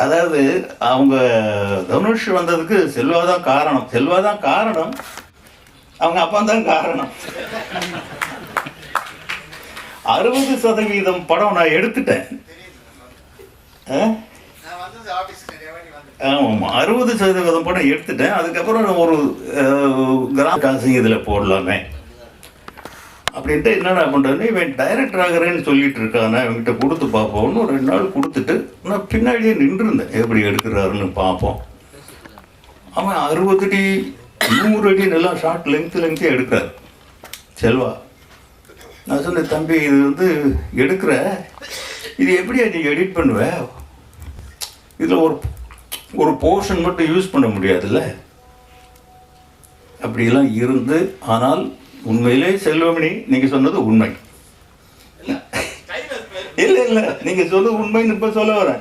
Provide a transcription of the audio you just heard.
அதாவது அவங்க தனுஷ் வந்ததுக்கு செல்வா தான் காரணம். செல்வா தான் காரணம். அவங்க அப்பா தான் காரணம். அறுபது சதவீதம் படம் நான் எடுத்துட்டேன். ஆ? ஆமாம் அறுபது சதவீதம் படம் எடுத்துட்டேன். அதுக்கப்புறம் ஒரு கிராம காசு இதில் போடலாமே. அப்படின்ட்டு என்னடா பண்ணுறேன்னு இவன் டைரக்டர் ஆகிறேன்னு சொல்லிட்டு இருக்கானே இவன்கிட்ட கொடுத்து பார்ப்போம்னு ஒரு ரெண்டு நாள் கொடுத்துட்டு நான் பின்னாடியே நின்றுருந்தேன். எப்படி எடுக்கிறாருன்னு பார்ப்போம். அவன் அறுபது அடி நூறு அடி நல்லா ஷார்ட் லெங்க்த் லெங்க்த்தே எடுக்கிறார். செல்வா நான் சொன்னேன் தம்பி இது வந்து எடுக்கிற இது எப்படியா நீ எடிட் பண்ணுவ? இதில் ஒரு ஒரு போர்ஷன் மட்டும் யூஸ் பண்ண முடியாதுல்ல? அப்படியெல்லாம் இருந்து ஆனால் உண்மையிலே செல்வமணி நீங்கள் சொன்னது உண்மை. இல்லை. இல்லை நீங்கள் சொன்னது உண்மைன்னு இப்போ சொல்ல வரேன்.